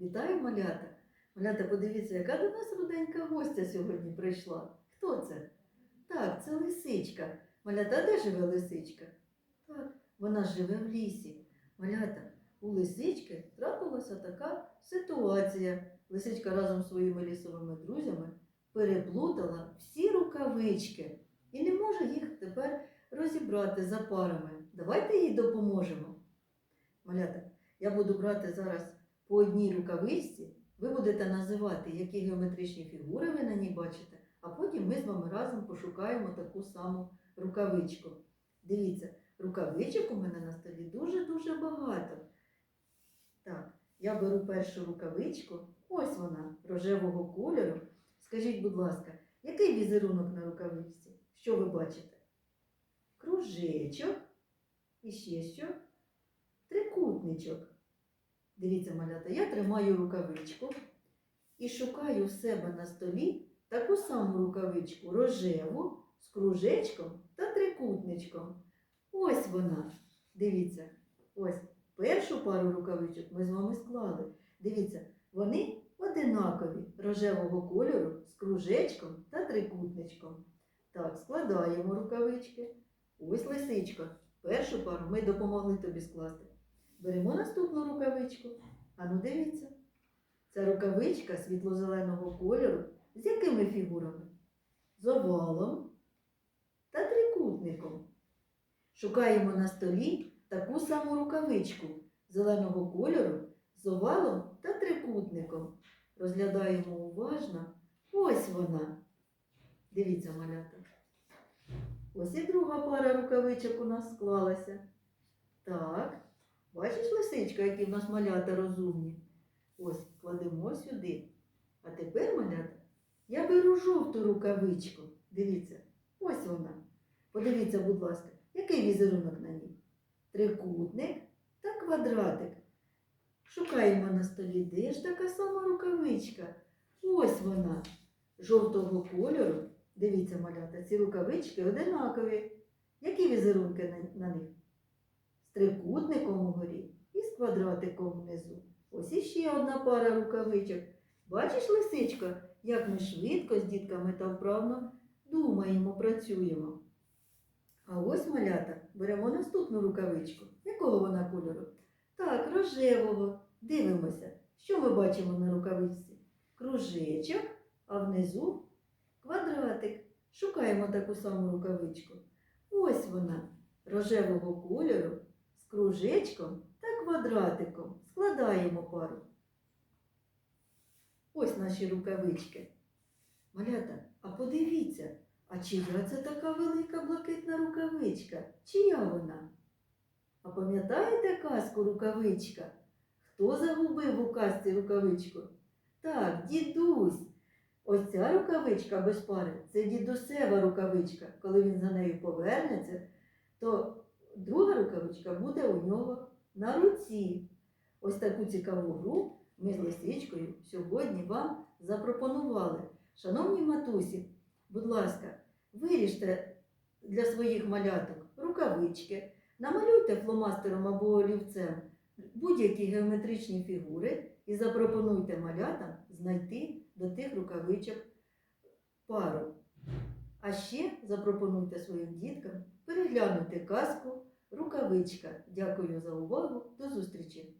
Вітаю, малята! Малята, подивіться, яка до нас руденька гостя сьогодні прийшла. Хто це? Так, це лисичка. Малята, де живе лисичка? Так, вона живе в лісі. Малята, у лисички трапилася така ситуація. Лисичка разом з своїми лісовими друзями переплутала всі рукавички і не може їх тепер розібрати за парами. Давайте їй допоможемо. Малята, я буду брати зараз по одній рукавичці. Ви будете називати, які геометричні фігури ви на ній бачите, а потім ми з вами разом пошукаємо таку саму рукавичку. Дивіться, рукавичок у мене на столі дуже-дуже багато. Так, я беру першу рукавичку. Ось вона, рожевого кольору. Скажіть, будь ласка, який візерунок на рукавичці? Що ви бачите? Кружечок. І ще що? Трикутничок. Дивіться, малята, я тримаю рукавичку і шукаю в себе на столі таку саму рукавичку рожеву з кружечком та трикутничком. Ось вона. Дивіться, ось першу пару рукавичок ми з вами склали. Дивіться, вони одинакові рожевого кольору з кружечком та трикутничком. Так, складаємо рукавички. Ось лисичка. Першу пару ми допомогли тобі скласти. Беремо наступну рукавичку. Ану, дивіться. Це рукавичка світло-зеленого кольору. З якими фігурами? З овалом та трикутником. Шукаємо на столі таку саму рукавичку зеленого кольору з овалом та трикутником. Розглядаємо уважно. Ось вона. Дивіться, малята. Ось і друга пара рукавичок у нас склалася. Так. Бачиш, лисичка, які в нас малята розумні? Ось, кладемо сюди. А тепер, малята, я беру жовту рукавичку. Дивіться, ось вона. Подивіться, будь ласка, який візерунок на ній? Трикутник та квадратик. Шукаємо на столі, де ж така сама рукавичка? Ось вона. Жовтого кольору. Дивіться, малята, ці рукавички одинакові. Які візерунки на, них? З трикутником угорі і з квадратиком внизу. Ось іще одна пара рукавичок. Бачиш, лисичка, як ми швидко з дітками та вправно думаємо, працюємо. А ось малята беремо наступну рукавичку. Якого вона кольору? Так, рожевого. Дивимося, що ми бачимо на рукавичці? Кружечок, а внизу квадратик. Шукаємо таку саму рукавичку. Ось вона, рожевого кольору кружечком та квадратиком. Складаємо пару. Ось наші рукавички. Малята, а подивіться, а чия це така велика блакитна рукавичка? Чия вона? А пам'ятаєте казку рукавичка? Хто загубив у казці рукавичку? Так, дідусь. Ось ця рукавичка без пари це дідусева рукавичка. Коли він за нею повернеться, то друга рукавичка буде у нього на руці. Ось таку цікаву гру ми з лисичкою сьогодні вам запропонували. Шановні матусі, будь ласка, виріжте для своїх маляток рукавички, намалюйте фломастером або олівцем будь-які геометричні фігури і запропонуйте малятам знайти до тих рукавичок пару. А ще запропонуйте своїм діткам переглянути казку Рукавичка. Дякую за увагу. До зустрічі!